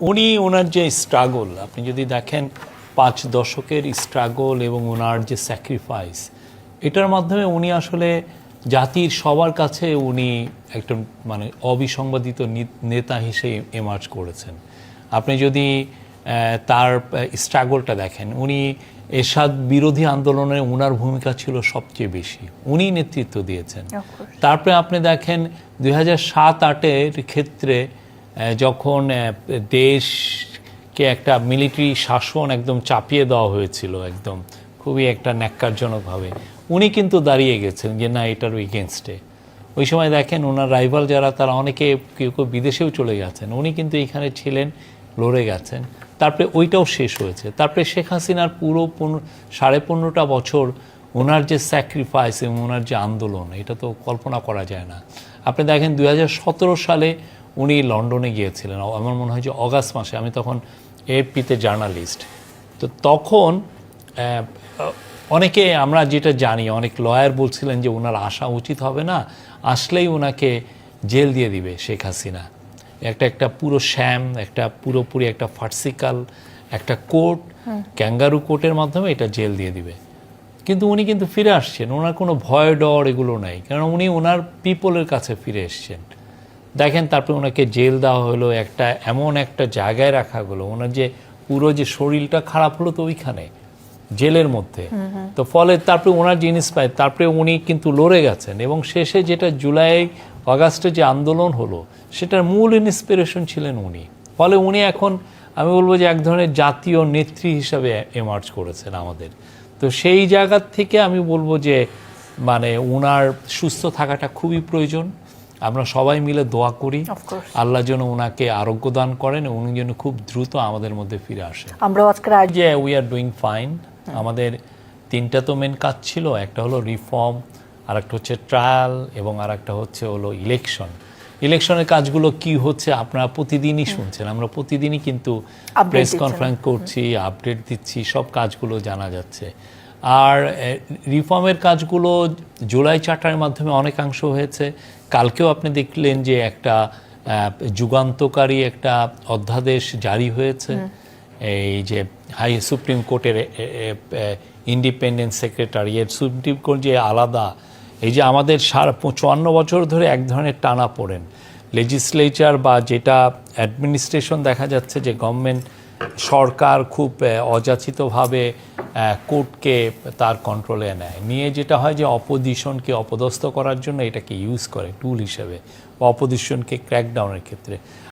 উনি ওনার যে স্ট্রাগল আপনি যদি দেখেন পাঁচ দশকের স্ট্রাগল এবং ওনার যে স্যাক্রিফাইস এটার মাধ্যমে উনি আসলে জাতির সবার কাছে উনি একজন মানে অবিসংবাদিত নেতা হিসেবে এমার্জ করেছেন। আপনি যদি তার স্ট্রাগলটা দেখেন উনি এরশাদ বিরোধী আন্দোলনে ওনার ভূমিকা ছিল সবচেয়ে বেশি। উনি নেতৃত্ব দিয়েছেন। তারপরে আপনি দেখেন দুই হাজার সাত আটের ক্ষেত্রে যখন দেশকে একটা মিলিটারি শাসন একদম চাপিয়ে দেওয়া হয়েছিল একদম, খুবই একটা ন্যাক্কারজনকভাবে, উনি কিন্তু দাঁড়িয়ে গেছেন যে না, এটার এগেনস্টে ওই সময় দেখেন ওনার রাইভাল যারা, তারা অনেকে কেউ কেউ বিদেশেও চলে গেছেন, উনি কিন্তু এখানে ছিলেন, লড়ে গেছেন। তারপরে ওইটাও শেষ হয়েছে। তারপরে শেখ হাসিনার পুরো পনেরো সাড়ে পনেরোটা বছর ওনার যে স্যাক্রিফাইস এবং ওনার যে আন্দোলন, এটা তো কল্পনা করা যায় না। আপনি দেখেন দু হাজার সতেরো সালে উনি লন্ডনে গিয়েছিলেন। আমার মনে হয় যে অগাস্ট মাসে আমি তখন এপিতে জার্নালিস্ট। তো তখন অনেকে আমরা যেটা জানি অনেক লয়ার বলছিলেন যে ওনার আসা উচিত হবে না আসলেই ওনাকে জেল দিয়ে দিবে শেখ হাসিনা। একটা একটা পুরো শ্যাম একটা পুরোপুরি একটা ফার্সিকাল একটা কোর্ট ক্যাঙ্গারু কোর্টের মাধ্যমে এটা জেল দিয়ে দিবে। কিন্তু উনি কিন্তু ফিরে আসছেন। ওনার কোনো ভয় ডর এগুলো নাই। কারণ উনি ওনার পিপলের কাছে ফিরে এসছেন। দেখেন তারপরে ওনাকে জেল দেওয়া হলো একটা এমন একটা জায়গায় রাখা হলো ওনার যে পুরো যে শরীরটা খারাপ হলো তো ওইখানে জেলের মধ্যে। তো ফলে তারপরে ওনার জিনিস পায় তারপরে উনি কিন্তু লড়ে গেছেন এবং শেষে যেটা জুলাই অগাস্টে যে আন্দোলন হলো সেটার মূল ইন্সপিরেশন ছিলেন উনি। ফলে উনি এখন আমি বলব যে এক ধরনের জাতীয় নেত্রী হিসাবে এমার্জ করেছেন আমাদের। তো সেই জায়গার থেকে আমি বলব যে মানে ওনার সুস্থ থাকাটা খুবই প্রয়োজন। আমরা সবাই মিলে দোয়া করি। আল্লাহ যেন ওনাকে আরোগ্য দান করেন উনি যেন খুব দ্রুত আমাদের মধ্যে ফিরে আসেন। আমরাও আজকের আয়োজন যে উই আর ডুইং ফাইন আমাদের তিনটা তো মেন কাজ ছিল একটা হলো রিফর্ম আর একটা হচ্ছে ট্রায়াল এবং আর একটা হচ্ছে হলো ইলেকশন ইলেকশনের কাজগুলো কি হচ্ছে আপনারা প্রতিদিনই শুনছেন। আমরা প্রতিদিনই কিন্তু প্রেস কনফারেন্স করছি আপডেট দিচ্ছি সব কাজগুলো জানা যাচ্ছে। আর রিফর্মের কাজগুলো জুলাই চার্টারের মাধ্যমে অনেকাংশ হয়েছে। কালকেও আপনি দেখলেন যে একটা যুগান্তকারী একটা অধ্যাদেশ জারি হয়েছে। এই যে হাই সুপ্রিম কোর্টের ইন্ডিপেন্ডেন্ট সেক্রেটারি এর সুপ্রিম কোর্ট যে আলাদা এই যে আমাদের সারা চুয়ান্ন বছর ধরে এক ধরনের টানা পড়েন। লেজিসলেচার বা যেটা অ্যাডমিনিস্ট্রেশন দেখা যাচ্ছে যে গভর্নমেন্ট সরকার খুব অযাচিতভাবে কোর্টকে তার কন্ট্রোলে নেয়। নিয়ে যেটা হয় যে অপোজিশনকে অপদস্থ করার জন্য এটাকে ইউজ করে টুল হিসেবে, বা অপোজিশনকে ক্র্যাকডাউনের ক্ষেত্রে।